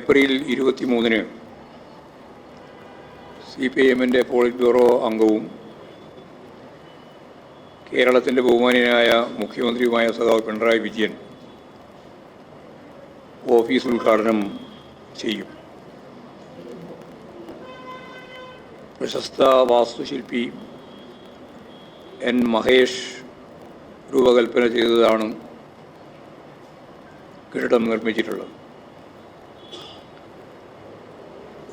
April ഇരുപത്തി മൂന്നിന് C P I എമ്മിന്റെ പോളിറ്റ് ബ്യൂറോ അംഗവും കേരളത്തിന്റെ ബഹുമാനിയായ മുഖ്യമന്ത്രിയുമായ സഖാവ് പിണറായി വിജയൻ ഓഫീസ് ഉദ്ഘാടനം ചെയ്യും. പ്രശസ്ത വാസ്തുശില്പി എൻ മഹേഷ് രൂപകൽപ്പന ചെയ്തതാണ് കെട്ടിടം നിർമ്മിച്ചിട്ടുള്ളത്.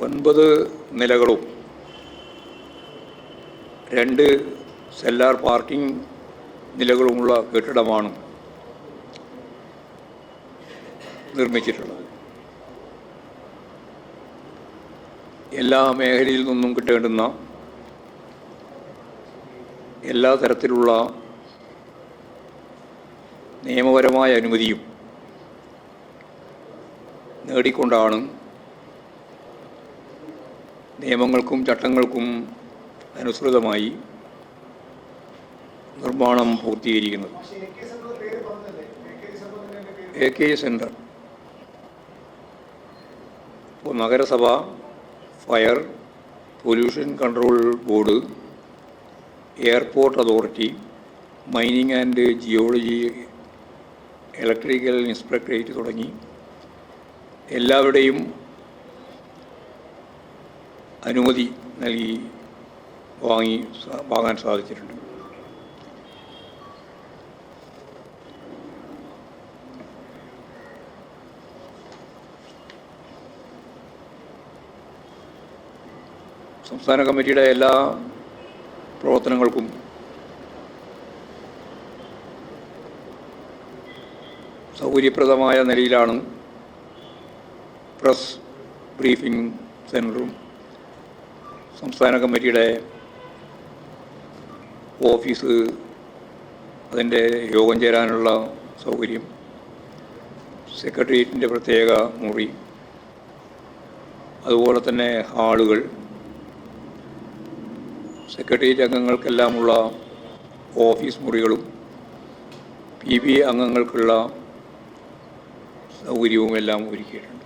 ഒൻപത് നിലകളും രണ്ട് സെല്ലാർ പാർക്കിംഗ് നിലകളുമുള്ള കെട്ടിടമാണ് നിർമ്മിച്ചിട്ടുള്ളത്. എല്ലാ മേഖലയിൽ നിന്നും കിട്ടേണ്ടുന്ന എല്ലാ തരത്തിലുള്ള നിയമപരമായ അനുമതിയും നേടിക്കൊണ്ടാണ് നിയമങ്ങൾക്കും ചട്ടങ്ങൾക്കും അനുസൃതമായി നിർമ്മാണം പൂർത്തീകരിക്കുന്നത്. എ കെ സെന്റർ ഇപ്പോൾ നഗരസഭ fire pollution control board airport authority mining and geology electrical inspectorate തുടങ്ങി എല്ലാവരുടെയും അനുമതി നൽകി വാങ്ങി വാങ്ങാൻ സാധിച്ചിട്ടുണ്ട്. സംസ്ഥാന കമ്മിറ്റിയുടെ എല്ലാ പ്രവർത്തനങ്ങൾക്കും സൗകര്യപ്രദമായ നിലയിലാണ് പ്രസ് ബ്രീഫിംഗ് സെന്ററും സംസ്ഥാന കമ്മിറ്റിയുടെ ഓഫീസ് അതിന്റെ യോഗം ചേരാനുള്ള സൗകര്യം സെക്രട്ടേറിയറ്റിന്റെ പ്രത്യേക മുറി അതുപോലെ തന്നെ ഹാളുകൾ സെക്രട്ടേറിയറ്റ് അംഗങ്ങൾക്കെല്ലാമുള്ള ഓഫീസ് മുറികളും പി ബി അംഗങ്ങൾക്കുള്ള സൗകര്യവും എല്ലാം ഒരുക്കിയിട്ടുണ്ട്.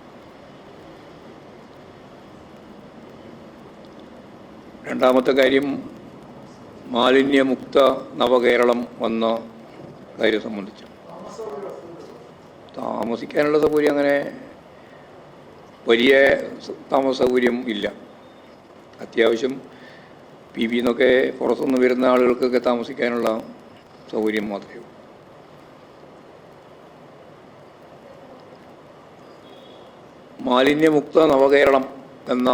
രണ്ടാമത്തെ കാര്യം മാലിന്യമുക്ത നവകേരളം വന്ന കാര്യം സംബന്ധിച്ച്. താമസിക്കാനുള്ള സൗകര്യം അങ്ങനെ വലിയ താമസ സൗകര്യം ഇല്ല. അത്യാവശ്യം പി ബി എന്നൊക്കെ പുറത്തുനിന്ന് വരുന്ന ആളുകൾക്കൊക്കെ താമസിക്കാനുള്ള സൗകര്യം മാത്രമേ ഉള്ളൂ. മാലിന്യമുക്ത നവകേരളം എന്ന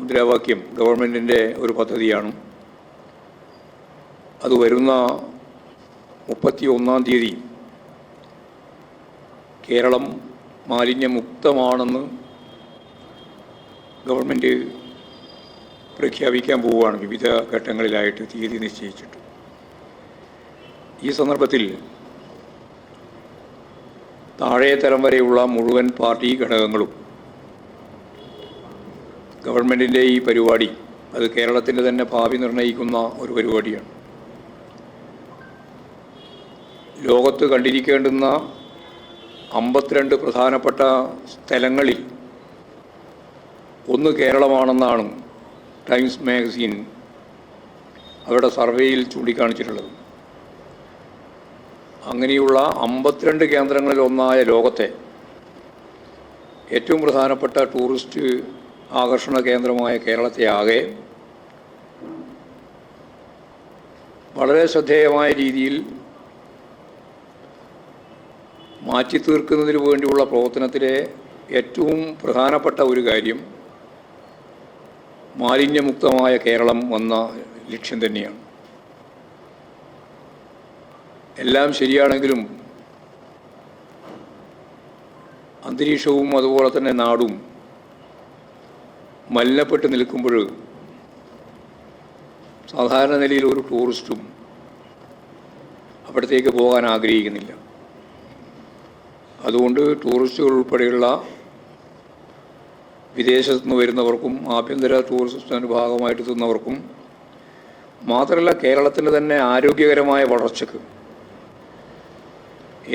മുദ്രാവാക്യം ഗവൺമെന്റിന്റെ ഒരു പദ്ധതിയാണ്. അത് വരുന്ന മുപ്പത്തി ഒന്നാം തീയതി കേരളം മാലിന്യമുക്തമാണെന്ന് ഗവൺമെന്റ് പ്രഖ്യാപിക്കാൻ പോവുകയാണ്. വിവിധ ഘട്ടങ്ങളിലായിട്ട് തീയതി നിശ്ചയിച്ചിട്ട്. ഈ സന്ദർഭത്തിൽ താഴെ തരം വരെയുള്ള മുഴുവൻ പാർട്ടി ഘടകങ്ങളും ഗവൺമെന്റിന്റെ ഈ പരിപാടി അത് കേരളത്തിന്റെ തന്നെ ഭാവി നിർണയിക്കുന്ന ഒരു പരിപാടിയാണ്. ലോകത്ത് കണ്ടിരിക്കേണ്ടുന്ന അമ്പത്തിരണ്ട് പ്രധാനപ്പെട്ട സ്ഥലങ്ങളിൽ ഒന്ന് കേരളമാണെന്നാണ് ടൈംസ് മാഗസിൻ അവരുടെ സർവേയിൽ ചൂണ്ടിക്കാണിച്ചിട്ടുള്ളത്. അങ്ങനെയുള്ള അമ്പത്തിരണ്ട് കേന്ദ്രങ്ങളിൽ ഒന്നായ ലോകത്തെ ഏറ്റവും പ്രധാനപ്പെട്ട ടൂറിസ്റ്റ് ആകർഷണ കേന്ദ്രമായ കേരളത്തെ ആകെ വളരെ ശ്രദ്ധേയമായ രീതിയിൽ മാറ്റി തീർക്കുന്നതിന് വേണ്ടിയുള്ള പ്രവർത്തനത്തിലെ ഏറ്റവും പ്രധാനപ്പെട്ട ഒരു കാര്യം മാലിന്യമുക്തമായ കേരളം വന്ന ലക്ഷ്യം തന്നെയാണ്. എല്ലാം ശരിയാണെങ്കിലും അന്തരീക്ഷവും അതുപോലെ തന്നെ നാടും മലിനപ്പെട്ട് നിൽക്കുമ്പോൾ സാധാരണ നിലയിൽ ഒരു ടൂറിസ്റ്റും അവിടത്തേക്ക് പോകാൻ ആഗ്രഹിക്കുന്നില്ല. അതുകൊണ്ട് ടൂറിസ്റ്റുകൾ ഉൾപ്പെടെയുള്ള വിദേശത്തു നിന്ന് വരുന്നവർക്കും ആഭ്യന്തര ടൂറിസത്തിന്റെ ഭാഗമായിട്ട് എത്തുന്നവർക്കും മാത്രമല്ല കേരളത്തിന്റെ തന്നെ ആരോഗ്യകരമായ വളർച്ചയ്ക്ക്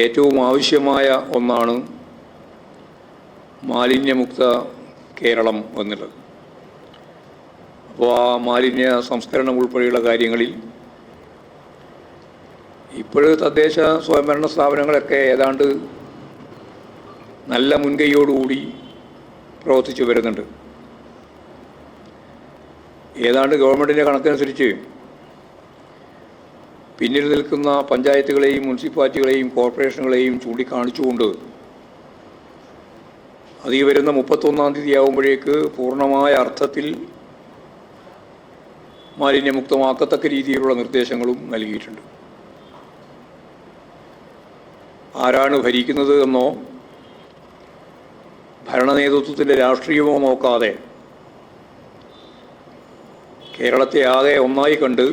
ഏറ്റവും ആവശ്യമായ ഒന്നാണ് മാലിന്യമുക്ത കേരളം എന്നുള്ളത്. മാലിന്യ സംസ്കരണം ഉൾപ്പെടെയുള്ള കാര്യങ്ങളിൽ ഇപ്പോഴും തദ്ദേശ സ്വയംഭരണ സ്ഥാപനങ്ങളൊക്കെ ഏതാണ്ട് നല്ല മുൻകൈയോടുകൂടി പ്രവർത്തിച്ചു വരുന്നുണ്ട്. ഏതാണ്ട് ഗവൺമെന്റിന്റെ കണക്കനുസരിച്ച് പിന്നിൽ നിൽക്കുന്ന പഞ്ചായത്തുകളെയും മുനിസിപ്പാലിറ്റികളെയും കോർപ്പറേഷനുകളെയും ചൂണ്ടിക്കാണിച്ചുകൊണ്ട് അത് വരുന്ന മുപ്പത്തൊന്നാം തീയതി ആകുമ്പോഴേക്ക് പൂർണമായ അർത്ഥത്തിൽ മാലിന്യമുക്തമാക്കത്തക്ക രീതിയിലുള്ള നിർദ്ദേശങ്ങളും നൽകിയിട്ടുണ്ട്. ആരാണ് ഭരിക്കുന്നത് എന്നോ ഭരണ നേതൃത്വത്തിന്റെ രാഷ്ട്രീയമോ നോക്കാതെ കേരളത്തെ ആകെ ഒന്നായി കണ്ട്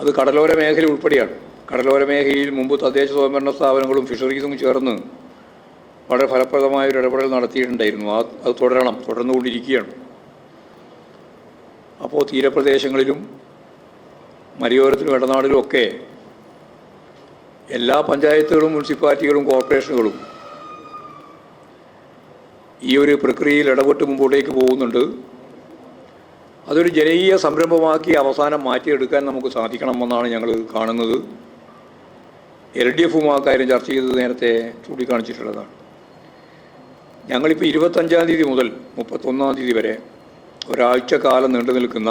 അത് കടലോര മേഖല ഉൾപ്പെടെയാണ്. കടലോര മേഖലയിൽ മുമ്പ് തദ്ദേശ സ്വയംഭരണ സ്ഥാപനങ്ങളും ഫിഷറീസും ചേർന്ന് വളരെ ഫലപ്രദമായ ഒരു ഇടപെടൽ നടത്തിയിട്ടുണ്ടായിരുന്നു. അത് തുടരണം തുടർന്നുകൊണ്ടിരിക്കുകയാണ്. അപ്പോൾ തീരപ്രദേശങ്ങളിലും മലയോരത്തിലും ഇടനാടിലും ഒക്കെ എല്ലാ പഞ്ചായത്തുകളും മുനിസിപ്പാലിറ്റികളും കോർപ്പറേഷനുകളും ഈ ഒരു പ്രക്രിയയിൽ ഇടപെട്ട് മുമ്പോട്ടേക്ക് പോകുന്നുണ്ട്. അതൊരു ജനകീയ സംരംഭമാക്കി അവസാനം മാറ്റിയെടുക്കാൻ നമുക്ക് സാധിക്കണമെന്നാണ് ഞങ്ങൾ കാണുന്നത്. എൽ ഡി എഫും ആ കാര്യം ചർച്ച ചെയ്തത് നേരത്തെ ചൂണ്ടിക്കാണിച്ചിട്ടുള്ളതാണ്. ഞങ്ങളിപ്പോൾ ഇരുപത്തഞ്ചാം തീയതി മുതൽ മുപ്പത്തൊന്നാം തീയതി വരെ ഒരാഴ്ച കാലം നീണ്ടു നിൽക്കുന്ന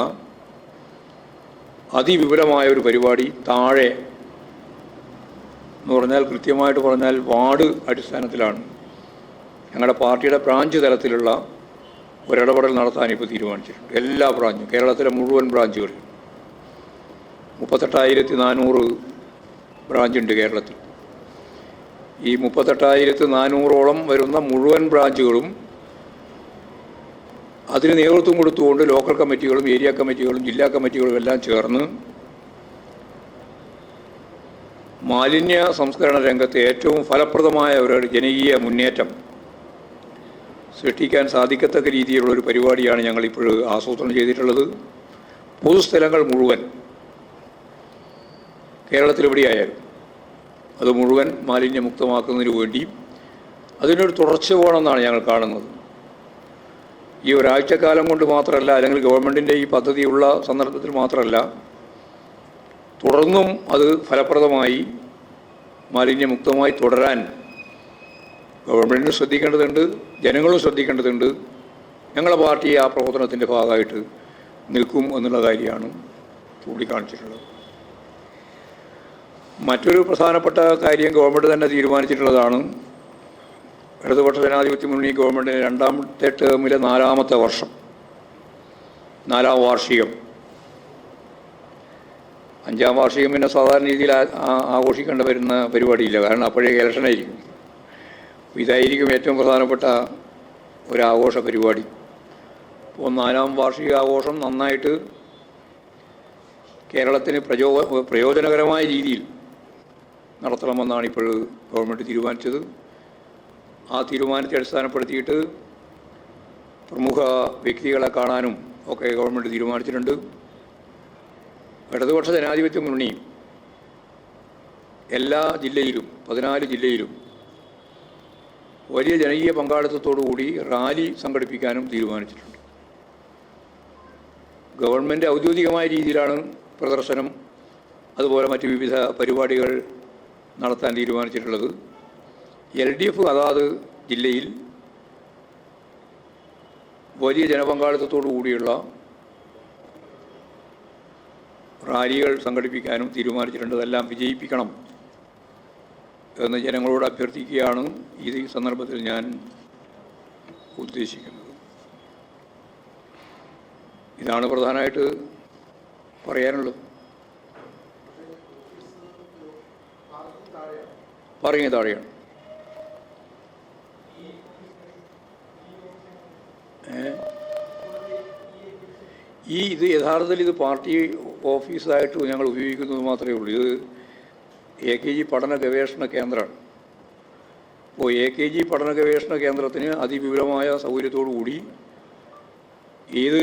അതിവിപുലമായ ഒരു പരിപാടി താഴെ എന്ന് പറഞ്ഞാൽ കൃത്യമായിട്ട് പറഞ്ഞാൽ വാർഡ് അടിസ്ഥാനത്തിലാണ്. ഞങ്ങളുടെ പാർട്ടിയുടെ ബ്രാഞ്ച് തലത്തിലുള്ള ഒരിടപെടൽ നടത്താൻ ഇപ്പോൾ തീരുമാനിച്ചിട്ടുണ്ട്. എല്ലാ ബ്രാഞ്ചും കേരളത്തിലെ മുഴുവൻ ബ്രാഞ്ചുകളിൽ മുപ്പത്തെട്ടായിരത്തി നാനൂറ് ബ്രാഞ്ചുണ്ട് കേരളത്തിൽ. ഈ മുപ്പത്തെട്ടായിരത്തി നാനൂറോളം വരുന്ന മുഴുവൻ ബ്രാഞ്ചുകളും അതിന് നേതൃത്വം കൊടുത്തുകൊണ്ട് ലോക്കൽ കമ്മിറ്റികളും ഏരിയ കമ്മിറ്റികളും ജില്ലാ കമ്മിറ്റികളും എല്ലാം ചേർന്ന് മാലിന്യ സംസ്കരണ രംഗത്ത് ഏറ്റവും ഫലപ്രദമായ ഒരു ജനകീയ മുന്നേറ്റം സൃഷ്ടിക്കാൻ സാധിക്കത്തക്ക രീതിയിലുള്ള ഒരു പരിപാടിയാണ് ഞങ്ങളിപ്പോൾ ആസൂത്രണം ചെയ്തിട്ടുള്ളത്. പൊതുസ്ഥലങ്ങൾ മുഴുവൻ കേരളത്തിലെവിടെയായാലും അത് മുഴുവൻ മാലിന്യമുക്തമാക്കുന്നതിന് വേണ്ടി അതിനൊരു തുടർച്ച വേണമെന്നാണ് ഞങ്ങൾ കാണുന്നത്. ഈ ഒരാഴ്ചക്കാലം കൊണ്ട് മാത്രമല്ല അല്ലെങ്കിൽ ഗവൺമെന്റിന്റെ ഈ പദ്ധതിയുള്ള സന്ദർഭത്തിൽ മാത്രമല്ല തുടർന്നും അത് ഫലപ്രദമായി മാലിന്യമുക്തമായി തുടരാൻ ഗവൺമെന്റിനും ശ്രദ്ധിക്കേണ്ടതുണ്ട് ജനങ്ങളും ശ്രദ്ധിക്കേണ്ടതുണ്ട്. ഞങ്ങളുടെ പാർട്ടി ആ പ്രവർത്തനത്തിന്റെ ഭാഗമായിട്ട് നിൽക്കും എന്നുള്ള കാര്യമാണ് ചൂണ്ടിക്കാണിച്ചിട്ടുള്ളത്. മറ്റൊരു പ്രധാനപ്പെട്ട കാര്യം ഗവൺമെന്റ് തന്നെ തീരുമാനിച്ചിട്ടുള്ളതാണ് ഇടതുപക്ഷ ജനാധിപത്യ മുന്നണി ഗവൺമെന്റിന് രണ്ടാമത്തെ ടേമിലെ നാലാമത്തെ വർഷം. നാലാം വാർഷികം. അഞ്ചാം വാർഷികം പിന്നെ സാധാരണ രീതിയിൽ ആഘോഷിക്കേണ്ട വരുന്ന പരിപാടിയില്ല. കാരണം അപ്പോഴേ ഇലക്ഷനായിരിക്കും ഇതായിരിക്കും ഏറ്റവും പ്രധാനപ്പെട്ട ഒരു ആഘോഷ പരിപാടി. അപ്പോൾ നാലാം വാർഷിക ആഘോഷം നന്നായിട്ട് കേരളത്തിന് പ്രചോ പ്രയോജനകരമായ രീതിയിൽ നടത്തണമെന്നാണ് ഇപ്പോൾ ഗവൺമെന്റ് തീരുമാനിച്ചത്. ആ തീരുമാനത്തെ അടിസ്ഥാനപ്പെടുത്തിയിട്ട് പ്രമുഖ വ്യക്തികളെ കാണാനും ഒക്കെ ഗവൺമെന്റ് തീരുമാനിച്ചിട്ടുണ്ട്. ഇടതുപക്ഷ ജനാധിപത്യ മുന്നണി എല്ലാ ജില്ലയിലും പതിനാല് ജില്ലയിലും വലിയ ജനകീയ പങ്കാളിത്തത്തോടുകൂടി റാലി സംഘടിപ്പിക്കാനും തീരുമാനിച്ചിട്ടുണ്ട്. ഗവൺമെന്റ് ഔദ്യോഗികമായ രീതിയിലാണ് പ്രദർശനം അതുപോലെ മറ്റ് വിവിധ പരിപാടികൾ നടത്താൻ തീരുമാനിച്ചിട്ടുള്ളത്. എൽ ഡി എഫ് അതാത് ജില്ലയിൽ വലിയ ജനപങ്കാളിത്തത്തോടു കൂടിയുള്ള റാലികൾ സംഘടിപ്പിക്കാനും തീരുമാനിച്ചിട്ടുണ്ട് അതെല്ലാം വിജയിപ്പിക്കണം എന്ന് ജനങ്ങളോട് അഭ്യർത്ഥിക്കുകയാണ് ഈ സന്ദർഭത്തിൽ ഞാൻ ഉദ്ദേശിക്കുന്നത്. ഇതാണ് പ്രധാനമായിട്ട് പറയാനുള്ളത്. പറയുന്നത് താഴെയാണ്. ഈ ഇത് യഥാർത്ഥത്തിൽ ഇത് പാർട്ടി ഓഫീസായിട്ട് ഞങ്ങൾ ഉപയോഗിക്കുന്നത് മാത്രമേ ഉള്ളൂ. ഇത് എ കെ ജി പഠന ഗവേഷണ കേന്ദ്രമാണ്. അപ്പോൾ എ കെ ജി പഠന ഗവേഷണ കേന്ദ്രത്തിന് അതിവിപുലമായ സൗകര്യത്തോടു കൂടി ഏത്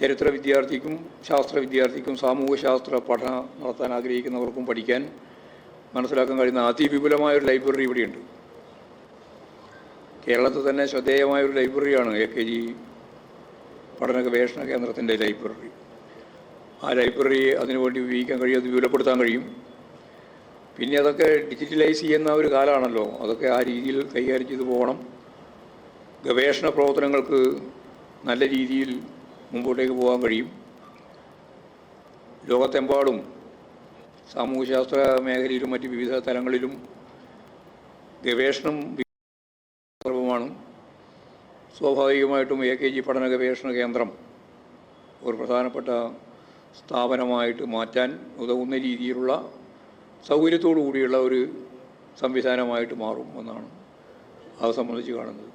ചരിത്ര വിദ്യാർത്ഥിക്കും ശാസ്ത്ര വിദ്യാർത്ഥിക്കും സാമൂഹ്യശാസ്ത്ര പഠനം നടത്താൻ ആഗ്രഹിക്കുന്നവർക്കും പഠിക്കാൻ മനസ്സിലാക്കാൻ കഴിയുന്ന അതിവിപുലമായ ഒരു ലൈബ്രറി ഇവിടെയുണ്ട്. കേരളത്തിൽ തന്നെ ശ്രദ്ധേയമായ ഒരു ലൈബ്രറിയാണ് എ കെ ജി പഠന ഗവേഷണ കേന്ദ്രത്തിന്റെ ലൈബ്രറി. ആ ലൈബ്രറി അതിനുവേണ്ടി ഉപയോഗിക്കാൻ കഴിയും അത് വിപുലപ്പെടുത്താൻ കഴിയും. പിന്നെ അതൊക്കെ ഡിജിറ്റലൈസ് ചെയ്യുന്ന ഒരു കാലമാണല്ലോ. അതൊക്കെ ആ രീതിയിൽ കൈകാര്യം ചെയ്തു പോകണം. ഗവേഷണ പ്രവർത്തനങ്ങൾക്ക് നല്ല രീതിയിൽ മുമ്പോട്ടേക്ക് പോകാൻ കഴിയും. ലോകത്തെമ്പാടും സാമൂഹ്യശാസ്ത്ര മേഖലയിലും മറ്റ് വിവിധ തലങ്ങളിലും ഗവേഷണം സർവമാണ് സ്വാഭാവികമായിട്ടും എ കെ ജി പഠന ഗവേഷണ കേന്ദ്രം ഒരു പ്രധാനപ്പെട്ട സ്ഥാപനമായിട്ട് മാറ്റാൻ ഉതകുന്ന രീതിയിലുള്ള സൗകര്യത്തോടു കൂടിയുള്ള ഒരു സംവിധാനമായിട്ട് മാറും എന്നാണ് അത് സംബന്ധിച്ച് കാണുന്നത്.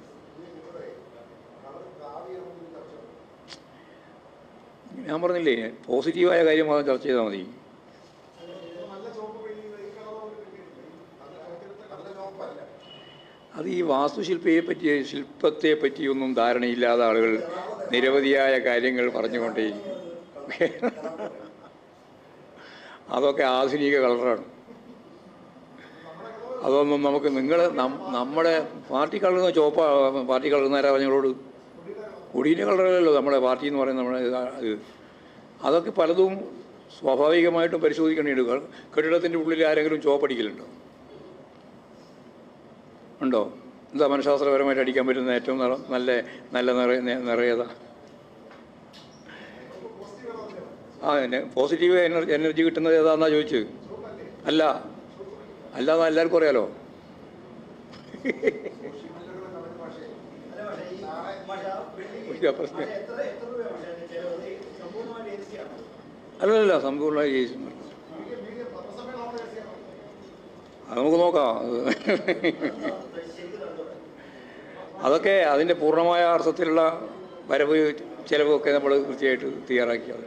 ഞാൻ പറഞ്ഞില്ലേ പോസിറ്റീവായ കാര്യം മാത്രം ചർച്ച ചെയ്താൽ മതി. അത് ഈ വാസ്തുശില്പിയെ പറ്റി ശില്പത്തെ പറ്റിയൊന്നും ധാരണയില്ലാത്ത ആളുകൾ നിരവധിയായ കാര്യങ്ങൾ പറഞ്ഞുകൊണ്ടേ അതൊക്കെ ആധുനിക കളറാണ്. അതൊന്നും നമുക്ക് നിങ്ങൾ നമ്മുടെ പാർട്ടി കളർന്ന ചോപ്പ പാർട്ടി കളർന്നാരാ ഞങ്ങളോട് കുടീന കളറല്ലല്ലോ നമ്മുടെ പാർട്ടി എന്ന് പറയുന്നത് നമ്മുടെ ഇത് അതൊക്കെ പലതും സ്വാഭാവികമായിട്ടും പരിശോധിക്കേണ്ടിയുണ്ട് കെട്ടിടത്തിന്റെ ഉള്ളിൽ ആരെങ്കിലും ചോപ്പടിക്കലുണ്ടോ? ഉണ്ടോ? എന്താ മനഃശാസ്ത്രപരമായിട്ട് അടിക്കാൻ പറ്റുന്ന ഏറ്റവും നല്ല നല്ല നിറ നിറയതാ? ആ എന്നെ പോസിറ്റീവ് എനർജി എനർജി കിട്ടുന്നത് ഏതാന്നാ ചോദിച്ചു? അല്ല. അല്ലാതെ എല്ലാവർക്കും അറിയാലോ. പ്രശ്നം. അല്ലല്ല സമ്പൂർണ ജയിച്ചു. അത് നമുക്ക് നോക്കാം. അതൊക്കെ അതിന്റെ പൂർണമായ അർത്ഥത്തിലുള്ള വരവ് ചിലവൊക്കെ നമ്മൾ കൃത്യമായിട്ട് തയ്യാറാക്കിയത്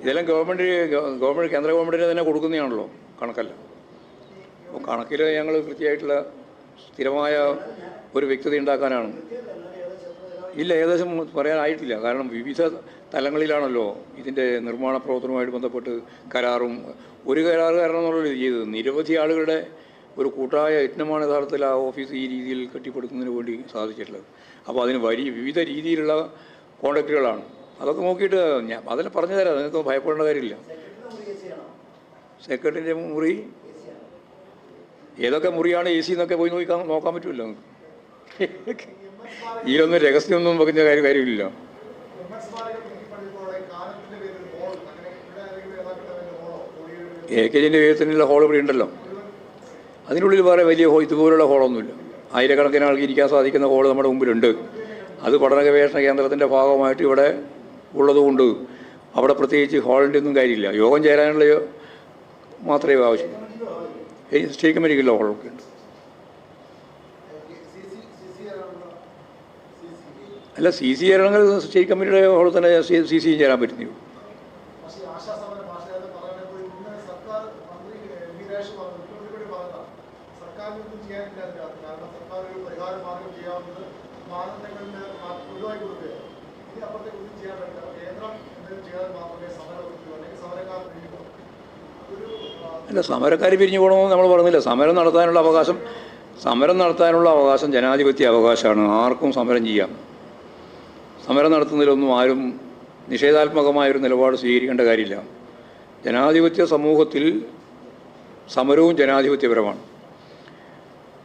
ഇതെല്ലാം ഗവൺമെന്റ് ഗവൺമെന്റ് കേന്ദ്ര ഗവൺമെന്റിന് തന്നെ കൊടുക്കുന്നതാണല്ലോ കണക്കല്ല. അപ്പോൾ കണക്കിൽ ഞങ്ങൾ കൃത്യമായിട്ടുള്ള സ്ഥിരമായ ഒരു വ്യക്തത ഉണ്ടാക്കാനാണ്. ഇല്ല ഏകദേശം പറയാനായിട്ടില്ല. കാരണം വിവിധ തലങ്ങളിലാണല്ലോ ഇതിന്റെ നിർമ്മാണ പ്രവർത്തനവുമായിട്ട് ബന്ധപ്പെട്ട് കരാറും. ഒരു കരാറുകാരൻ എന്നുള്ളത് ചെയ്തത്. നിരവധി ആളുകളുടെ ഒരു കൂട്ടായ യജ്ഞമാണ് യഥാർത്ഥത്തിൽ ആ ഓഫീസ് ഈ രീതിയിൽ കെട്ടിപ്പടുക്കുന്നതിന് വേണ്ടി സാധിച്ചിട്ടുള്ളത്. അപ്പോൾ അതിന് വലിയ വിവിധ രീതിയിലുള്ള കോണ്ടാക്റ്റുകളാണ് അതൊക്കെ നോക്കിയിട്ട് ഞാൻ അതെല്ലാം പറഞ്ഞു തരാം. നിങ്ങൾക്ക് ഭയപ്പെടേണ്ട കാര്യമില്ല. സെക്രട്ടറിന്റെ മുറി. ഏതൊക്കെ മുറിയാണ് എ സി എന്നൊക്കെ പോയി നോക്കാൻ നോക്കാൻ പറ്റുമല്ലോ നിങ്ങൾക്ക് ഇതിലൊന്നും രഹസ്യമൊന്നും വെക്കുന്ന കാര്യം കാര്യമില്ല. എ കെ ജിന്റെ വേഗത്തിനുള്ള ഹോൾ ഇവിടെ ഉണ്ടല്ലോ. അതിനുള്ളിൽ വേറെ വലിയ ഹോ ഇതുപോലുള്ള ഹോളൊന്നുമില്ല. ആയിരക്കണക്കിന് ആൾക്ക് ഇരിക്കാൻ സാധിക്കുന്ന ഹോൾ നമ്മുടെ മുമ്പിലുണ്ട്. അത് പഠന ഗവേഷണ കേന്ദ്രത്തിന്റെ ഭാഗമായിട്ട് ഇവിടെ ഉള്ളതുകൊണ്ട് അവിടെ പ്രത്യേകിച്ച് ഹാളിന്റെ ഒന്നും കാര്യമില്ല. യോഗം ചേരാനുള്ള മാത്രമേ ആവശ്യമുള്ളൂ. സ്റ്റേ കമ്മിറ്റിക്കുള്ള ഹോളൊക്കെ ഉണ്ട്. അല്ല സി സി ചേരണമെങ്കിൽ സ്റ്റേറ്റ് കമ്മിറ്റിയുടെ ഹോളിൽ തന്നെ സി സി ചേരാൻ പറ്റുന്നേ ഉള്ളൂ പക്ഷേ ഈ ആശാസമര ഭാഷയാതെ പറയുന്നത് ഇന്ന് സർക്കാർ മന്ത്രി എം വി രാജേഷ് പറഞ്ഞു മുഖ്യമന്ത്രി കൂടി പറഞ്ഞതാണ് സർക്കാരിനൊന്നും ചെയ്യാനില്ല അതിനകത്ത് കാരണം സർക്കാർ ഒരു പരിഹാര മാർഗം ചെയ്യാവുന്നത് മാനദണ്ഡങ്ങളിൽ മാ- ഒഴിവാക്കി കൊടുക്കുകയാണ് ഇതിനപ്പുറത്തേക്ക് ഒന്നും ചെയ്യാൻ പറ്റില്ല അപ്പോൾ കേന്ദ്രം എന്തെങ്കിലും ചെയ്താൽ മാത്രമേ സമരം ഒഴിക്കൂ അല്ലെങ്കിൽ സമരക്കാർ പിരിയുമോ അതൊരു ആ, അല്ല സമരക്കാർ പിരിഞ്ഞു പോകണമെന്ന് നമ്മൾ പറഞ്ഞില്ല. സമരം നടത്താനുള്ള അവകാശം സമരം നടത്താനുള്ള അവകാശം ജനാധിപത്യ അവകാശമാണ്. ആർക്കും സമരം ചെയ്യാം. സമരം നടത്തുന്നതിലൊന്നും ആരും നിഷേധാത്മകമായൊരു നിലപാട് സ്വീകരിക്കേണ്ട കാര്യമില്ല. ജനാധിപത്യ സമൂഹത്തിൽ സമരവും ജനാധിപത്യപരമാണ്.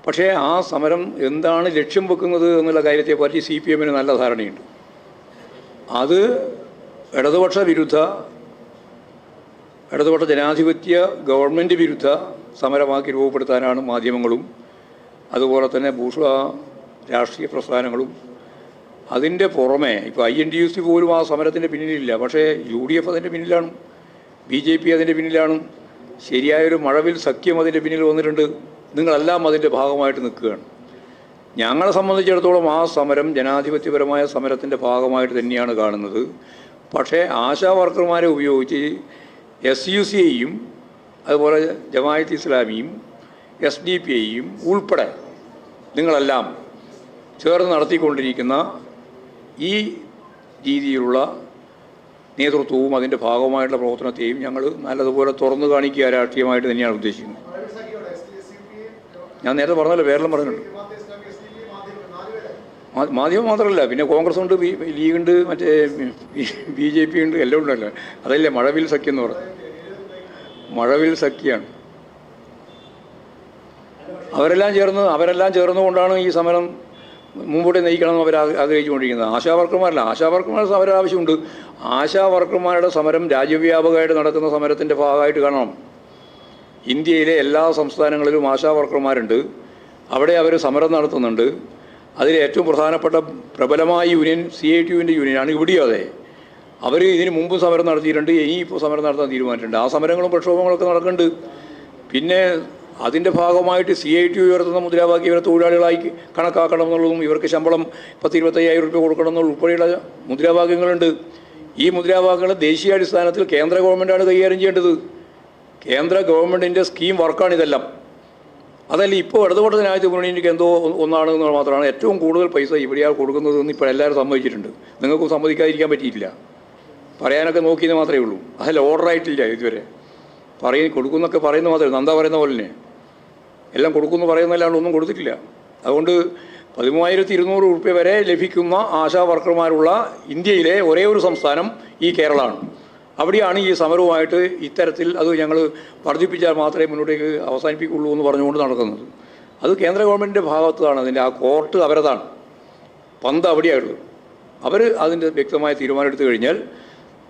പക്ഷേ ആ സമരം എന്താണ് ലക്ഷ്യം വെക്കുന്നത് എന്നുള്ള കാര്യത്തെപ്പറ്റി സി പി എമ്മിന് നല്ല ധാരണയുണ്ട്. അത് ഇടതുപക്ഷ വിരുദ്ധ ഇടതുപക്ഷ ജനാധിപത്യ ഗവൺമെന്റ് വിരുദ്ധ സമരമാക്കി രൂപപ്പെടുത്താനാണ് മാധ്യമങ്ങളും അതുപോലെ തന്നെ ഭൂഷ രാഷ്ട്രീയ പ്രസ്ഥാനങ്ങളും. അതിന്റെ പുറമെ ഇപ്പോൾ I N D U C പോലും ആ സമരത്തിന്റെ പിന്നിലില്ല. പക്ഷേ യു ഡി എഫ് അതിന്റെ പിന്നിലാണ് ബി ജെ പി അതിന്റെ പിന്നിലാണ് ശരിയായൊരു മഴവിൽ സഖ്യം അതിന്റെ പിന്നിൽ വന്നിട്ടുണ്ട്. നിങ്ങളെല്ലാം അതിന്റെ ഭാഗമായിട്ട് നിൽക്കുകയാണ്. ഞങ്ങളെ സംബന്ധിച്ചിടത്തോളം ആ സമരം ജനാധിപത്യപരമായ സമരത്തിന്റെ ഭാഗമായിട്ട് തന്നെയാണ് കാണുന്നത്. പക്ഷേ ആശാ വർക്കർമാരെ ഉപയോഗിച്ച് എസ് യു സി ഐയും അതുപോലെ ജമായത്ത് ഇസ്ലാമിയും എസ് ഡി പി ഐയും ഉൾപ്പെടെ നിങ്ങളെല്ലാം ചേർന്ന് നടത്തിക്കൊണ്ടിരിക്കുന്ന ഈ രീതിയിലുള്ള നേതൃത്വവും അതിന്റെ ഭാഗമായിട്ടുള്ള പ്രവർത്തനത്തെയും ഞങ്ങൾ നല്ലതുപോലെ തുറന്നു കാണിക്കുക രാഷ്ട്രീയമായിട്ട് തന്നെയാണ് ഉദ്ദേശിക്കുന്നത്. ഞാൻ നേരത്തെ പറഞ്ഞല്ലോ വേറെല്ലാം പറഞ്ഞിട്ടുണ്ട്. മാധ്യമം മാത്രമല്ല പിന്നെ കോൺഗ്രസ് ഉണ്ട് ലീഗ് ഉണ്ട് മറ്റേ ബി ജെ പി ഉണ്ട് എല്ലാം ഉണ്ടല്ലോ അതല്ലേ മഴവിൽ സഖ്യം എന്ന് പറഞ്ഞു മഴവിൽ സഖ്യാണ്. അവരെല്ലാം ചേർന്ന് അവരെല്ലാം ചേർന്നുകൊണ്ടാണ് ഈ സമരം മുമ്പോട്ട് നയിക്കണമെന്ന് അവർ ആഗ്ര- ആഗ്രഹിച്ചുകൊണ്ടിരിക്കുന്നത്. ആശാ വർക്കർമാരല്ല ആശാ വർക്കർമാരുടെ സമരം ആവശ്യമുണ്ട്. ആശാ വർക്കർമാരുടെ സമരം രാജ്യവ്യാപകമായിട്ട് നടക്കുന്ന സമരത്തിന്റെ ഭാഗമായിട്ട് കാണണം. ഇന്ത്യയിലെ എല്ലാ സംസ്ഥാനങ്ങളിലും ആശാ വർക്കർമാരുണ്ട്. അവിടെ അവർ സമരം നടത്തുന്നുണ്ട്. അതിൽ ഏറ്റവും പ്രധാനപ്പെട്ട പ്രബലമായ യൂണിയൻ സി ഐ ടി യുവിന്റെ യൂണിയനാണ് ഇവിടെയും അതെ. അവർ ഇതിന് മുമ്പ് സമരം നടത്തിയിട്ടുണ്ട് ഇനി ഇപ്പോൾ സമരം നടത്താൻ തീരുമാനിച്ചിട്ടുണ്ട്. ആ സമരങ്ങളും പ്രക്ഷോഭങ്ങളൊക്കെ നടക്കുന്നുണ്ട്. പിന്നെ അതിന്റെ ഭാഗമായിട്ട് സി ഐ ടി ഉയർത്തുന്ന മുദ്രാവാക്യം ഇവരെ തൊഴിലാളികളായി കണക്കാക്കണം എന്നുള്ളതും ഇവർക്ക് ശമ്പളം പത്ത് ഇരുപത്തയ്യായിരം രൂപ കൊടുക്കണം എന്നുള്ള ഉൾപ്പെടെയുള്ള മുദ്രാവാക്യങ്ങളുണ്ട്. ഈ മുദ്രാവാക്യങ്ങൾ ദേശീയാടിസ്ഥാനത്തിൽ കേന്ദ്ര ഗവൺമെന്റാണ് കൈകാര്യം ചെയ്യേണ്ടത്. കേന്ദ്ര ഗവൺമെന്റിന്റെ സ്കീം വർക്കാണ് ഇതെല്ലാം. അതല്ല ഇപ്പോൾ ഇടതുപക്ഷ ജനാധിപത്യ മുന്നണിക്ക് എന്തോ ഒന്ന് ഒന്നാണ് എന്നുള്ളത് മാത്രമാണ് ഏറ്റവും കൂടുതൽ പൈസ ഇവിടെയാണ് കൊടുക്കുന്നതെന്ന് ഇപ്പോൾ എല്ലാവരും സമ്മതിച്ചിട്ടുണ്ട്. നിങ്ങൾക്കും സമ്മതിക്കാതിരിക്കാൻ പറ്റിയിട്ടില്ല. പറയാനൊക്കെ നോക്കിയെന്ന് മാത്രമേ ഉള്ളൂ. അതല്ല ഓർഡർ ആയിട്ടില്ല ഇതുവരെ. പറയും കൊടുക്കുന്നൊക്കെ പറയുന്ന മാത്രമേ നന്ദ പറയുന്ന പോലെ തന്നെ എല്ലാം കൊടുക്കുമെന്ന് പറയുന്നതല്ലാണ്ട് ഒന്നും കൊടുത്തിട്ടില്ല. അതുകൊണ്ട് പതിമൂവായിരത്തി ഇരുന്നൂറ് റുപ്യ വരെ ലഭിക്കുന്ന ആശാ വർക്കർമാരുള്ള ഇന്ത്യയിലെ ഒരേ ഒരു സംസ്ഥാനം ഈ കേരളമാണ്. അവിടെയാണ് ഈ സമരവുമായിട്ട് ഇത്തരത്തിൽ അത് ഞങ്ങൾ വർദ്ധിപ്പിച്ചാൽ മാത്രമേ മുന്നോട്ടേക്ക് അവസാനിപ്പിക്കുള്ളൂ എന്ന് പറഞ്ഞുകൊണ്ട് നടക്കുന്നത്. അത് കേന്ദ്ര ഗവൺമെന്റിന്റെ ഭാഗത്താണ് അതിന്റെ ആ കോർട്ട് അവരതാണ്. പന്ത് അവിടെയായിട്ടുള്ളത് അവർ അതിന്റെ വ്യക്തമായ തീരുമാനം എടുത്തു കഴിഞ്ഞാൽ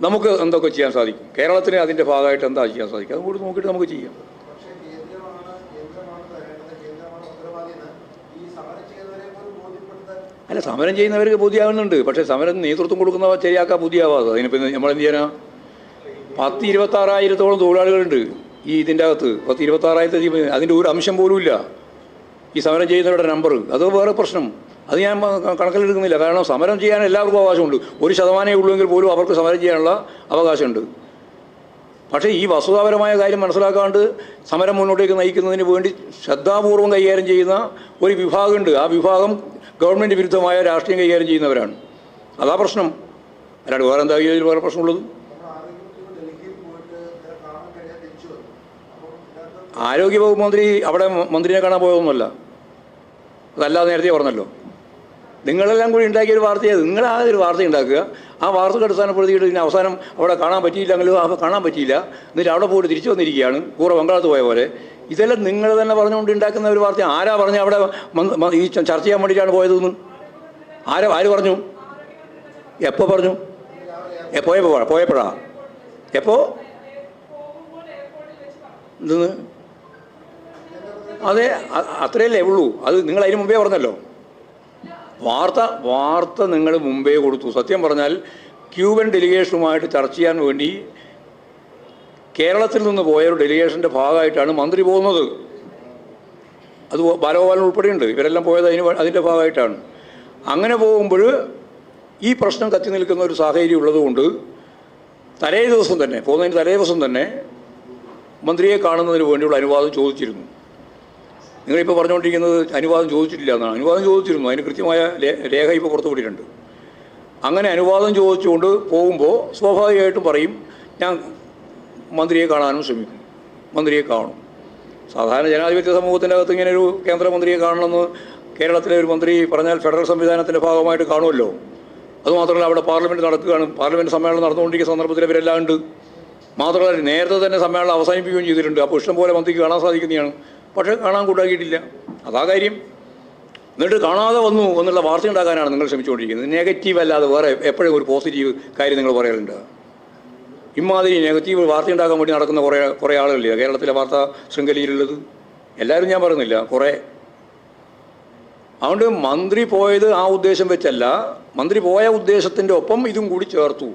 നമുക്ക് എന്തൊക്കെ ചെയ്യാൻ സാധിക്കും? കേരളത്തിന് അതിന്റെ ഭാഗമായിട്ട് എന്താ ചെയ്യാൻ സാധിക്കും? അതും കൂടി നോക്കിയിട്ട് നമുക്ക് ചെയ്യാം. അല്ല സമരം ചെയ്യുന്നവർക്ക് ബുദ്ധിയാവുന്നുണ്ട് പക്ഷേ സമരം നേതൃത്വം കൊടുക്കുന്നവർ ശരിയാക്കാൻ ബുദ്ധിയാവാതെ അതിനിപ്പോൾ നമ്മളെന്ത് ചെയ്യാനാ? പത്ത് ഇരുപത്താറായിരത്തോളം തൊഴിലാളികളുണ്ട് ഈ ഇതിന്റെ അകത്ത് പത്ത് ഇരുപത്താറായിരത്തി അതിന്റെ ഒരു അംശം പോലും ഇല്ല. ഈ സമരം ചെയ്യുന്നവരുടെ നമ്പർ അത് വേറെ പ്രശ്നം. അത് ഞാൻ കണക്കിലെടുക്കുന്നില്ല. കാരണം സമരം ചെയ്യാൻ എല്ലാവർക്കും അവകാശമുണ്ട് ഒരു ശതമാനമേ ഉള്ളൂ എങ്കിൽ പോലും അവർക്ക് സമരം ചെയ്യാനുള്ള അവകാശമുണ്ട്. പക്ഷേ ഈ വസ്തുതാപരമായ കാര്യം മനസ്സിലാക്കാണ്ട് സമരം മുന്നോട്ടേക്ക് നയിക്കുന്നതിന് വേണ്ടി ശ്രദ്ധാപൂർവം കൈകാര്യം ചെയ്യുന്ന ഒരു വിഭാഗമുണ്ട്. ആ വിഭാഗം ഗവൺമെന്റ് വിരുദ്ധമായ രാഷ്ട്രീയം കൈകാര്യം ചെയ്യുന്നവരാണ്. അതാ പ്രശ്നം. അല്ലാണ്ട് വേറെ എന്താ വേറെ പ്രശ്നമുള്ളത് നമ്മൾ ആരോഗ്യമന്ത്രി ഡൽഹിയിൽ പോയിട്ട് ഇവരെ കാണാൻ കഴിയാതെ തിരിച്ചു വന്നു അപ്പം ഇതിനകത്ത് ആരോഗ്യവകുപ്പ് മന്ത്രി അവിടെ മന്ത്രിയെ കാണാൻ പോയതൊന്നുമല്ല. അതല്ലാതെ നേരത്തെ പറഞ്ഞല്ലോ. നിങ്ങളെല്ലാം കൂടി ഉണ്ടാക്കിയ ഒരു വാർത്തയത് നിങ്ങൾ ആ ഒരു വാർത്ത ഉണ്ടാക്കുക. ആ വാർത്തക്ക് അടിസ്ഥാനപ്പെടുത്തിയിട്ട് പിന്നെ അവസാനം അവിടെ കാണാൻ പറ്റിയില്ലെങ്കിലും ആ കാണാൻ പറ്റിയില്ല. എന്നിട്ട് അവിടെ പോയിട്ട് തിരിച്ചു വന്നിരിക്കുകയാണ്. കൂറ ബംഗാളത്ത് പോയ പോലെ. ഇതെല്ലാം നിങ്ങൾ തന്നെ പറഞ്ഞുകൊണ്ട് ഉണ്ടാക്കുന്ന ഒരു വാർത്ത. ആരാ പറഞ്ഞ അവിടെ ഈ ചർച്ച ചെയ്യാൻ വേണ്ടിയിട്ടാണ് പോയതെന്ന്? ആരാ ആര് പറഞ്ഞു? എപ്പോൾ പറഞ്ഞു? എ പോയപ്പോൾ പോയപ്പോഴാ? എപ്പോൾ എന്തെന്ന് അതെ അത്രയല്ലേ ഉള്ളൂ. അത് നിങ്ങൾ അതിന് മുമ്പേ പറഞ്ഞല്ലോ. വാർത്ത വാർത്ത നിങ്ങൾ മുമ്പേ കൊടുത്തു. സത്യം പറഞ്ഞാൽ ക്യൂബൻ ഡെലിഗേഷനുമായിട്ട് ചർച്ച ചെയ്യാൻ വേണ്ടി കേരളത്തിൽ നിന്ന് പോയ ഒരു ഡെലിഗേഷന്റെ ഭാഗമായിട്ടാണ് മന്ത്രി പോകുന്നത്. അത് ബാലഗോപാലൻ ഉൾപ്പെടെയുണ്ട്. ഇവരെല്ലാം പോയത് അതിന് അതിന്റെ ഭാഗമായിട്ടാണ്. അങ്ങനെ പോകുമ്പോൾ ഈ പ്രശ്നം കത്തി നിൽക്കുന്ന ഒരു സാഹചര്യം ഉള്ളതുകൊണ്ട് തലേ ദിവസം തന്നെ പോകുന്നതിന് തലേ ദിവസം തന്നെ മന്ത്രിയെ കാണുന്നതിന് വേണ്ടിയുള്ള അനുവാദം ചോദിച്ചിരുന്നു. നിങ്ങളിപ്പോൾ പറഞ്ഞുകൊണ്ടിരിക്കുന്നത് അനുവാദം ചോദിച്ചിട്ടില്ല എന്നാണ്. അനുവാദം ചോദിച്ചിരുന്നു. അതിന് കൃത്യമായ രേഖ ഇപ്പോൾ പുറത്തുവിട്ടിട്ടുണ്ട് അങ്ങനെ അനുവാദം ചോദിച്ചുകൊണ്ട് പോകുമ്പോൾ സ്വാഭാവികമായിട്ടും പറയും ഞാൻ മന്ത്രിയെ കാണാനും ശ്രമിക്കും. മന്ത്രിയെ കാണും. സാധാരണ ജനാധിപത്യ സമൂഹത്തിന്റെ അകത്ത് ഇങ്ങനെ ഒരു കേന്ദ്രമന്ത്രിയെ കാണണമെന്ന് കേരളത്തിലെ ഒരു മന്ത്രി പറഞ്ഞാൽ ഫെഡറൽ സംവിധാനത്തിന്റെ ഭാഗമായിട്ട് കാണുമല്ലോ. അതുമാത്രമല്ല അവിടെ പാർലമെന്റ് നടക്കുകയാണ് പാർലമെന്റ് സമ്മേളനം നടന്നുകൊണ്ടിരിക്കുന്ന സന്ദർഭത്തിൽ ഇവരെല്ലാം ഉണ്ട്. മാത്രമല്ല നേരത്തെ തന്നെ സമ്മേളനം അവസാനിപ്പിക്കുകയും ചെയ്തിട്ടുണ്ട്. അപ്പോൾ ഇഷ്ടംപോലെ മന്ത്രിക്ക് കാണാൻ സാധിക്കുന്നതാണ്. പക്ഷേ കാണാൻ കൂട്ടാക്കിയിട്ടില്ല. അതാ കാര്യം. എന്നിട്ട് കാണാതെ വന്നു എന്നുള്ള വാർത്ത ഉണ്ടാക്കാനാണ് നിങ്ങൾ ശ്രമിച്ചുകൊണ്ടിരിക്കുന്നത്. നെഗറ്റീവ് അല്ലാതെ വേറെ എപ്പോഴും ഒരു പോസിറ്റീവ് കാര്യം നിങ്ങൾ പറയാറുണ്ട്. ഇമാതിരി നെഗറ്റീവ് വാർത്ത ഉണ്ടാക്കാൻ വേണ്ടി നടക്കുന്ന കുറേ കുറേ ആളുകളില്ല? കേരളത്തിലെ വാർത്താ ശൃംഖലയിലുള്ളത്. എല്ലാവരും ഞാൻ പറയുന്നില്ല. കുറേ. അതുകൊണ്ട് മന്ത്രി പോയത് ആ ഉദ്ദേശം വെച്ചല്ല. മന്ത്രി പോയ ഉദ്ദേശത്തിന്റെ ഒപ്പം ഇതും കൂടി ചേർത്തു.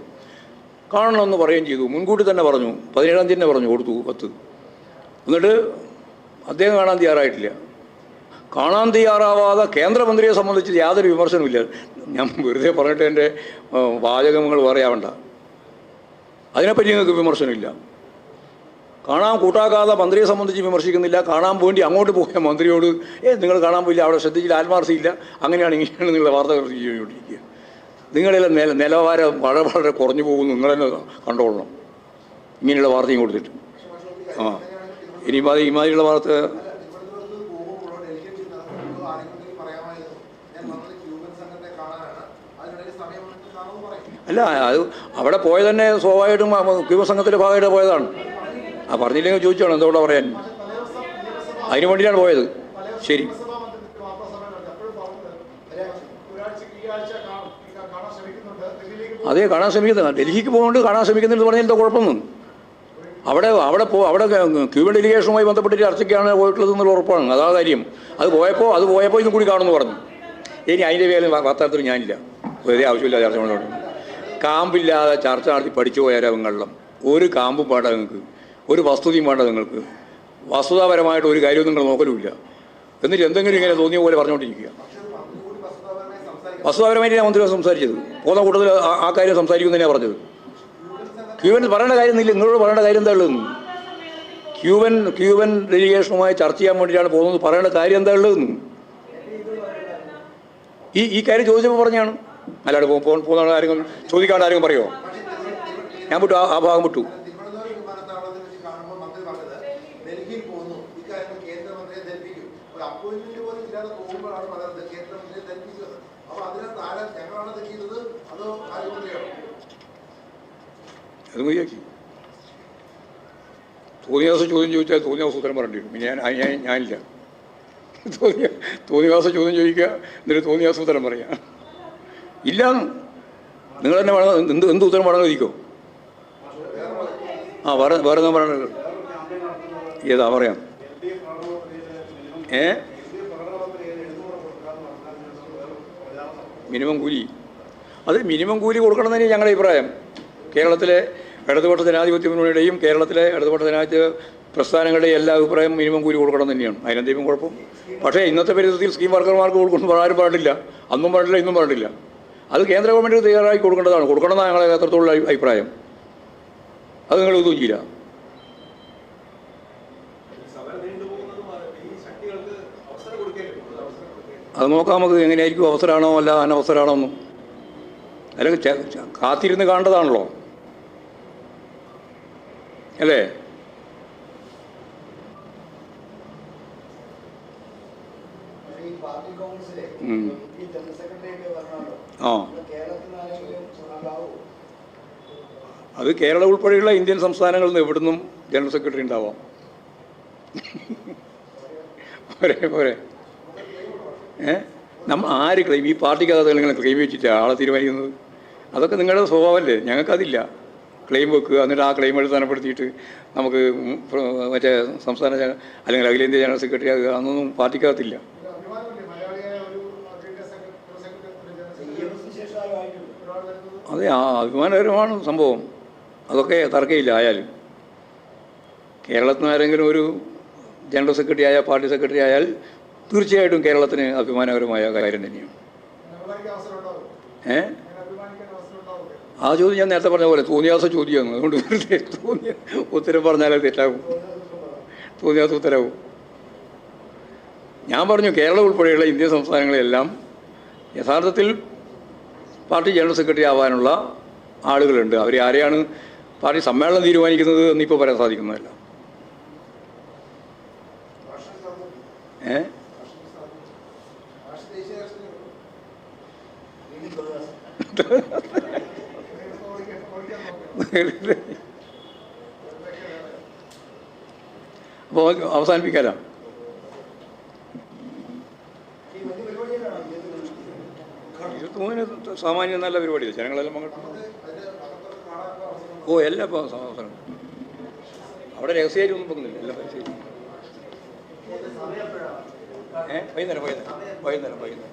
കാണണമെന്ന് പറയുകയും ചെയ്തു. മുൻകൂട്ടി തന്നെ പറഞ്ഞു. പതിനേഴാം തീയതി തന്നെ പറഞ്ഞു കൊടുത്തു പത്ത്. എന്നിട്ട് അദ്ദേഹം കാണാൻ തയ്യാറായിട്ടില്ല. കാണാൻ തയ്യാറാവാതെ കേന്ദ്രമന്ത്രിയെ സംബന്ധിച്ച് യാതൊരു വിമർശനവുമില്ല ഞാൻ വെറുതെ പറഞ്ഞിട്ട് എന്റെ വാചകങ്ങൾ പറയാവണ്ട അതിനെപ്പറ്റി നിങ്ങൾക്ക് വിമർശനമില്ല. കാണാൻ കൂട്ടാക്കാതെ മന്ത്രിയെ സംബന്ധിച്ച് വിമർശിക്കുന്നില്ല. കാണാൻ വേണ്ടി അങ്ങോട്ട് പോയ മന്ത്രിയോട് ഏ നിങ്ങൾ കാണാൻ പോയില്ല അവിടെ ശ്രദ്ധിച്ചില്ല ആത്മാർത്ഥയില്ല അങ്ങനെയാണ് ഇങ്ങനെയാണ് നിങ്ങളുടെ വാർത്ത ചെയ്തുകൊണ്ടിരിക്കുക. നിങ്ങളെല്ലാം നില നിലവാരം വളരെ വളരെ കുറഞ്ഞു പോകുന്നു. നിങ്ങളെന്നെ കണ്ടോളണം. ഇങ്ങനെയുള്ള വാർത്തയും കൊടുത്തിട്ട്. ആ. ഇനി ഇമാതിരി ഇമാതിരിയുള്ള സംഘടന അല്ല അത് അവിടെ പോയത് തന്നെ സ്വാഭാവികമായിട്ടും ക്യൂബ സംഘത്തിന്റെ ഭാഗമായിട്ട് പോയതാണ്. ആ പറഞ്ഞില്ലെങ്കിൽ ചോദിച്ചാണ് എന്തോടെ പറയാൻ? അതിനു വേണ്ടിയാണ് പോയത്. ശരി. അതെ കാണാൻ ശ്രമിക്കുന്നുണ്ട്. അതേ ഡൽഹിക്ക് പോകുന്നുണ്ട് കാണാൻ ശ്രമിക്കുന്നുണ്ട് പറഞ്ഞാൽ എന്താ കുഴപ്പമൊന്നും? അവിടെ അവിടെ പോ അവിടെ ക്യൂബൻ ഡെലിഗേഷനുമായി ബന്ധപ്പെട്ട് ചർച്ചയ്ക്കാണ് പോയിട്ടുള്ളത് എന്നുള്ള ഉറപ്പാണ്. അതാ കാര്യം. അത് പോയപ്പോൾ അത് പോയപ്പോൾ ഇതും കൂടി കാണുമെന്ന് പറഞ്ഞു. ഇനി അതിന്റെ പേരിൽ വാർത്താത്തിൽ ഞാനില്ല. വെറുതെ ആവശ്യമില്ല ചർച്ച കൊണ്ടു കാമ്പില്ലാതെ ചർച്ച നടത്തി പഠിച്ചു പോയാലും നിങ്ങളെല്ലാം ഒരു കാമ്പും വേണ്ട നിങ്ങൾക്ക് ഒരു വസ്തുതയും വേണ്ട നിങ്ങൾക്ക് വസ്തുതാപരമായിട്ട് ഒരു കാര്യവും നിങ്ങൾ നോക്കലുമില്ല. എന്നിട്ട് എന്തെങ്കിലും ഇങ്ങനെ തോന്നിയ പോലെ പറഞ്ഞുകൊണ്ടിരിക്കുക. വസ്തുതാപരമായിട്ട് ഞാൻ മന്ത്രിയോട് സംസാരിച്ചത്. പോകുന്ന കൂട്ടത്തിൽ ആ- ആ കാര്യം സംസാരിക്കുന്നതിനാണ് പറഞ്ഞത്. ക്യൂബൻ പറയേണ്ട കാര്യം ഇല്ല നിങ്ങളോട് പറയേണ്ട കാര്യം എന്താ ഉള്ളതെന്ന് ക്യൂബൻ ക്യൂബൻ ഡെലിഗേഷനുമായി ചർച്ച ചെയ്യാൻ വേണ്ടിയിട്ടാണ് പോകുന്നത്. പറയേണ്ട കാര്യം എന്താ ഉള്ളതെന്ന് ഈ ഈ കാര്യം ചോദിച്ചപ്പോൾ പറഞ്ഞാണ്. അല്ലാണ്ട് പോകുന്ന ആരെങ്കിലും ചോദിക്കാണ്ട് ആരെങ്കിലും പറയുമോ ഞാൻ വിട്ടു ആ- ഭാഗം വിട്ടു. തിരുവനന്തപുരം വിമാനത്താവളത്തിൽ വെച്ച് കാണുമ്പോൾ മന്ത്രി പറഞ്ഞത് ഡൽഹിയിൽ പോകുന്നു ഇക്കാര്യങ്ങൾ കേന്ദ്രമന്ത്രിയെ ധരിപ്പിക്കും ഒരു അപ്പോയിന്റ്മെന്റ് പോലും ഇല്ലാതെ പോകുമ്പോഴാണ് പറയുന്നത് കേന്ദ്രമന്ത്രിയെ ധരിപ്പിക്കുന്നത് അപ്പൊ അതിനകത്ത് ആരാ ഞങ്ങളാണ് തെറ്റിയത് അതോ ആരോഗ്യമന്ത്രിയാണോ അത് മതിയാക്കി തോന്നിയാസ ചോദ്യം ചോദിച്ചാൽ തോന്നിയാസ ഉത്തരം പറയേണ്ടി വരും. ഞാൻ ഞാൻ ഞാനില്ല. തോന്നിയ തോന്നിയാസ ചോദ്യം ചോദിക്കുക എന്നിട്ട് തോന്നിയാസ ഉത്തരം പറയാം. ഇല്ല നിങ്ങൾ തന്നെ വേണം എന്ത് എന്ത് ഉത്തരം ചോദിക്കോ ആ വേറെ വേറെ ഞാൻ പറയണല്ലോ ഏതാ പറയാം. ഏ? മിനിമം കൂലി. അത് മിനിമം കൂലി കൊടുക്കണം തന്നെ ഞങ്ങളുടെ അഭിപ്രായം. കേരളത്തിലെ ഇടതുപക്ഷ ജനാധിപത്യ മുന്നണിയുടെയും കേരളത്തിലെ ഇടതുപക്ഷ ജനാധിപത്യ പ്രസ്ഥാനങ്ങളുടെയും എല്ലാ അഭിപ്രായം മിനിമം കൂലി കൊടുക്കണം തന്നെയാണ്. അതിനെന്തെങ്കിലും കുഴപ്പം? പക്ഷേ ഇന്നത്തെ പരിസ്ഥിതിയിൽ സ്കീം വർക്കർമാർക്ക് കൊടുക്കുന്നു ആരും പാടില്ല. അന്നും പാടില്ല ഇന്നും പാടില്ല. അത് കേന്ദ്ര ഗവൺമെന്റ് തയ്യാറായി കൊടുക്കേണ്ടതാണ്. കൊടുക്കണമെന്നാണ് ഞങ്ങളെ എത്രത്തോളം അഭിപ്രായം. അത് നിങ്ങൾ ഇതും ചെയ്യില്ല. അത് നോക്കാം നമുക്ക് എങ്ങനെയായിരിക്കും അവസരമാണോ അല്ല അനവസരമാണോ എന്നും അല്ലെങ്കിൽ കാത്തിരുന്ന് കാണേണ്ടതാണല്ലോ അല്ലേ ഈ പാർട്ടി കോൺഗ്രസിലെ ഉം. ഈ ജനറൽ സെക്രട്ടറി ഒക്കെ പറഞ്ഞാലോ ആ. അത് കേരള ഉൾപ്പെടെയുള്ള ഇന്ത്യൻ സംസ്ഥാനങ്ങളിൽ നിന്ന് എവിടുന്നും ജനറൽ സെക്രട്ടറി ഉണ്ടാവാം. പോരെ പോരെ. ഏ? നമ്മൾ ആര് ക്ലെയിം ഈ പാർട്ടിക്കകത്ത് നിങ്ങൾ ക്ലെയിം വെച്ചിട്ടാണ് ആളെ തീരുമാനിക്കുന്നത്? അതൊക്കെ നിങ്ങളുടെ സ്വഭാവമല്ലേ? ഞങ്ങൾക്കതില്ല. ക്ലെയിം വെക്കുക. എന്നിട്ട് ആ ക്ലെയിം അടിസ്ഥാനപ്പെടുത്തിയിട്ട് നമുക്ക് മറ്റേ സംസ്ഥാന അല്ലെങ്കിൽ അഖിലേന്ത്യാ ജനറൽ സെക്രട്ടറി ആകുക. അതൊന്നും പാർട്ടിക്കകത്തില്ല. അതെ ആ അഭിമാനകരമാണ് സംഭവം. അതൊക്കെ തർക്കമില്ല ആയാലും. കേരളത്തിൽ നിന്ന് ആരെങ്കിലും ഒരു ജനറൽ സെക്രട്ടറി ആയാൽ പാർട്ടി സെക്രട്ടറി ആയാൽ തീർച്ചയായിട്ടും കേരളത്തിന് അഭിമാനകരമായ കാര്യം തന്നെയാണ്. അഭിമാനിക്കാൻ അവസരം ഉണ്ടാവും ഏ അങ്ങനെ അഭിമാനിക്കാൻ അവസരം ഉണ്ടാവും ആ ചോദ്യം ഞാൻ നേരത്തെ പറഞ്ഞ പോലെ തോന്നിയാസ ചോദ്യമാണ്. അതുകൊണ്ട് തോന്നിയ ഉത്തരം പറഞ്ഞാലേ തെറ്റാകും തോന്നിയാസ ഉത്തരവും. ഞാൻ പറഞ്ഞു കേരളം ഉൾപ്പെടെയുള്ള ഇന്ത്യൻ സംസ്ഥാനങ്ങളെല്ലാം യഥാർത്ഥത്തിൽ പാർട്ടി ജനറൽ സെക്രട്ടറി ആവാനുള്ള ആളുകളുണ്ട്. അവർ ആരെയാണ് പാർട്ടി സമ്മേളനം തീരുമാനിക്കുന്നത് എന്നിപ്പോൾ പറയാൻ സാധിക്കുന്നതല്ല. ഏ? Ha ha ha. അപ്പോൾ അവസാനിപ്പിക്കാലോ? ഇരുപത്തിമൂന്നിന് സാമാന്യം നല്ല പരിപാടിയാണ് ജനങ്ങളെല്ലാം പങ്കെടുക്കും ഓ എല്ലാം അവസരം അവിടെ രഹസ്യമായിട്ട് ഒന്നും പോകുന്നില്ല. എല്ലാം രഹസ്യമായിട്ട് ഏ? വൈകുന്നേരം വൈകുന്നേരം വൈകുന്നേരം വൈകുന്നേരം.